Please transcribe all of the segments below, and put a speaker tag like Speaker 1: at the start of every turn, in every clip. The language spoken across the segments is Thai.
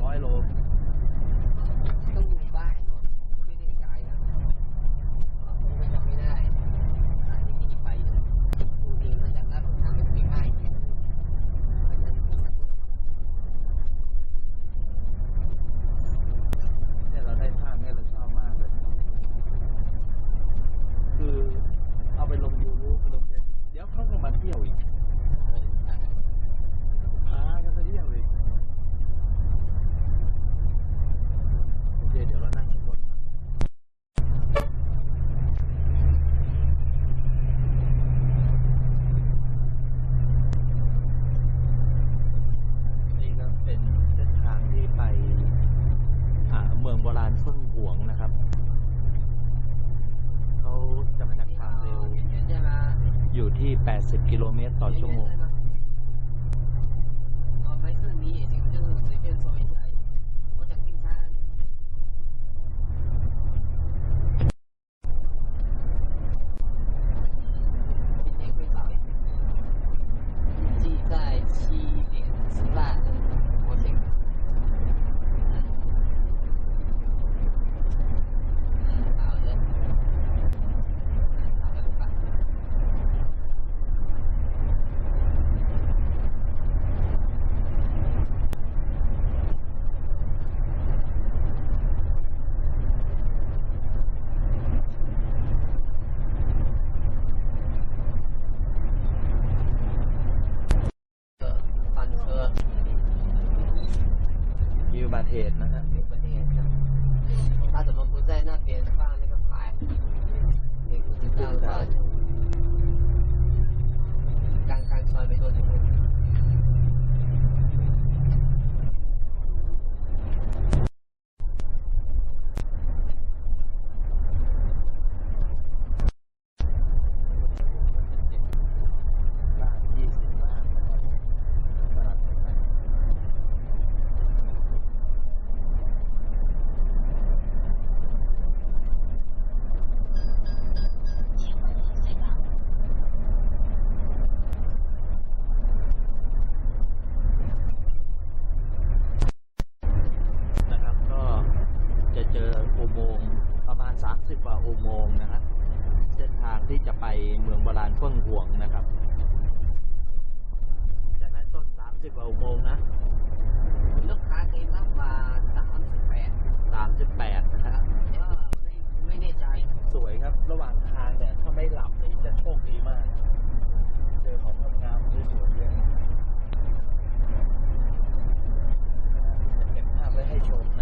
Speaker 1: ขอ กิโลเมตรต่อ มาณ30กว่าอุโมงค์นะฮะเส้นทางที่จะไปเมืองโบราณเฟื่องหวงนะครับใช่ไหมต้น30กว่าอุโมงค์นะ
Speaker 2: ลูกค้าเคยรับมาสามสิบแปด
Speaker 1: 38นะฮะ
Speaker 2: ก็ไม่ไม่แน่ใจ
Speaker 1: สวยครับ ระหว่างทางเนี่ยถ้าไม่หลับนี่จะโชคดีมาก เจอของงามๆสวยๆเยอะนะฮะเก็บภาพไว้ให้ชม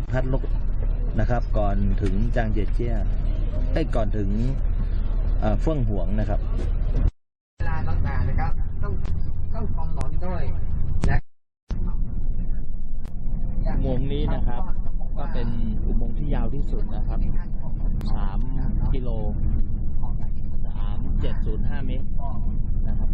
Speaker 1: ดพัดลกนะครับ ก่อนถึงจางเจียเจียให้
Speaker 2: ก่อนถึงเฟื่องห่วงนะครับ
Speaker 1: เวลาต่างๆนะครับ ต้องต้องคองหลอนด้วยและ
Speaker 2: อุโมงนี้นะครับ ก็เป็นอุโมงที่ยาวที่สุดนะครับสามกิโลสามเจ็ดศูนย์ห้าเมตรนะครับ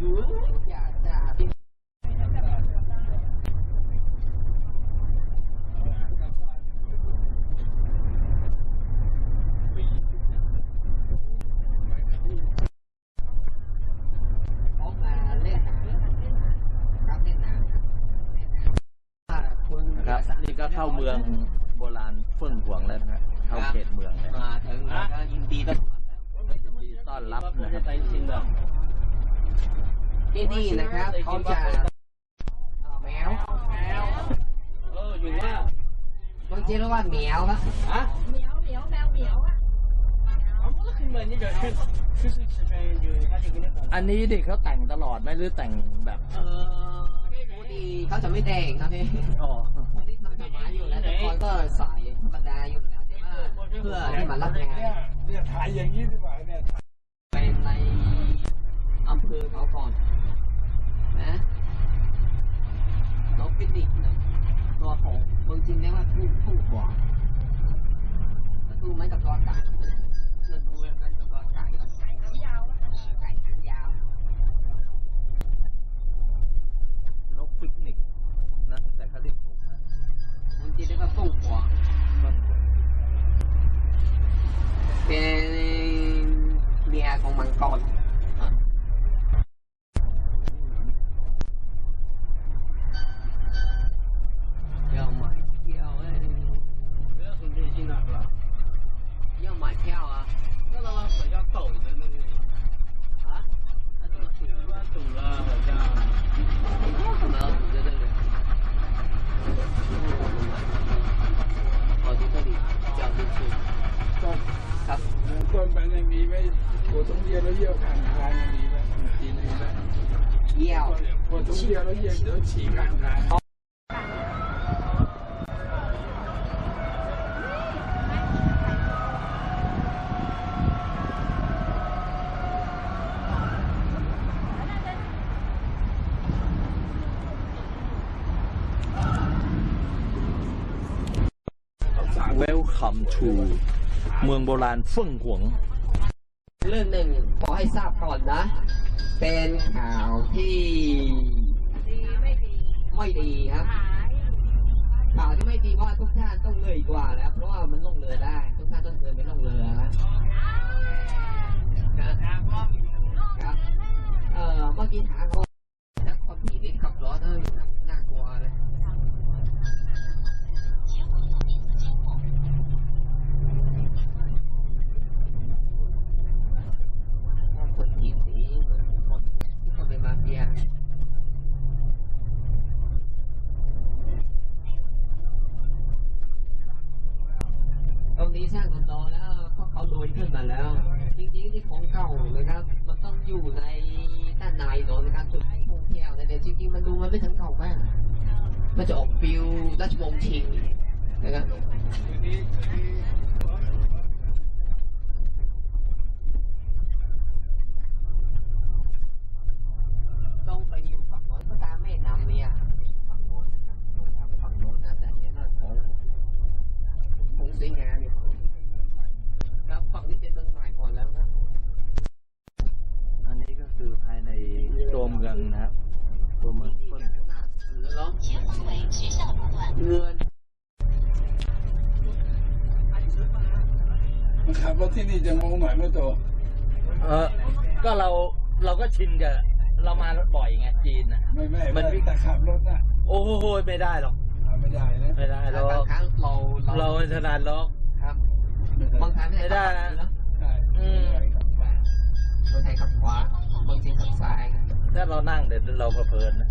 Speaker 2: จะรู้อยากจะ เขามาเล่นหนังครับเล่นหนังอ่าคุณ
Speaker 1: นะครับนี่ก็เข้าเมืองโบราณเฟื่องหวงแล้วนะฮะเข้าเขตเมืองแล้ว
Speaker 2: มาถึงแล้วก็ยินดีต้อนรับแล้ว
Speaker 1: ยินดีต้อนรับนะครับ
Speaker 2: ที่นี่นะครับเขาจะเอาแมว
Speaker 3: เอออยู่ว่า
Speaker 2: บาง ที่เรียว่าเหมียวคะอ่
Speaker 3: 啊，
Speaker 4: เหมียวเหมียวแมวเหมียวอะ
Speaker 1: อันนี้เด็กเขาแต่งตลอดไหมหรือแต่งแบบ
Speaker 2: เออ,ผู้ดีเขาจะไม่แต่งครับพี่
Speaker 1: อ๋อ
Speaker 2: คนที่ทำสมาอยู่แล้วแต่คนก็ใส่ธรรดาอยู่แล้วแต่ว่าเพื่อที่มารับงาน
Speaker 5: เนี่ยเนี่ยถ่ายอย่างนี้ดีกว่าเนี่ย
Speaker 2: ไปในอำเภอเขาก่อนนะน้องฟินิกส์นะตัวของ บางทีเรียกว่าทุ่งทุ่กวางดูเหมือนกับตัวไปว
Speaker 5: ดท้องเดียวแล้วเยี่ยวข้างทางเนี่ยมีไว้กินมีไว้
Speaker 2: เยี่ยว
Speaker 5: ปวดท้องเดียวแล้วเยี่ยวเดี๋ยวฉี่ข้างทาง
Speaker 1: Welcome to เมืองโบราณเฟื่องหวง
Speaker 2: รื่องหนึ่งขอให้ทราบก่อนนะ เป็นข่าวที่
Speaker 4: ดีไม่ดี
Speaker 2: ไม่ดีครับข่าวที่ไม่ดีว่าทุกท่านต้องเหนื่อยกว่าแล้วเพราะว่ามันล่องเรือได้ ทุกท่านต้องเดินไปล่องเรือครับครับเอ่อเมื่อกี้ถามเขาคนผีนี่ขับรถเออ สร้างคอนโดแล้วเพราะเขารวยขึ้นมาแล้ว จริงๆที่ของเก่านะครับ มันต้องอยู่ในด้านในโดนนะครับจุดท่องเที่ยวแต่เดี๋ยวจริงๆมันดูมันไม่ถึงเก่ามากมันจะออกฟิลราชวงศ์ชิงนะครับ
Speaker 5: ที่นี่จะงงหน่อยเมื่อโต
Speaker 1: เออก็เราเราก็ชินกับเรามาบ่อยไงจีนนะ
Speaker 5: ไม่ไม่
Speaker 1: มัน
Speaker 5: ไม่แต่ขับรถน่ะ
Speaker 1: โอ้โหไม่ได้หรอก
Speaker 5: ขับไม่ได้นะ
Speaker 1: ไม่ได้หรอบา
Speaker 2: ง
Speaker 1: ก
Speaker 2: ครั้งเรา
Speaker 1: เราไม่ถนัดหรอก
Speaker 2: ครับ
Speaker 5: ไม่
Speaker 2: บางครั้ง
Speaker 1: ไม่ได้นะ
Speaker 5: ใช่
Speaker 1: อืม
Speaker 2: บางทีขับขวาบางทีขับซ้ายครับ
Speaker 1: ถ้าเรานั่งเดี๋ยวเราก็เพลินนะ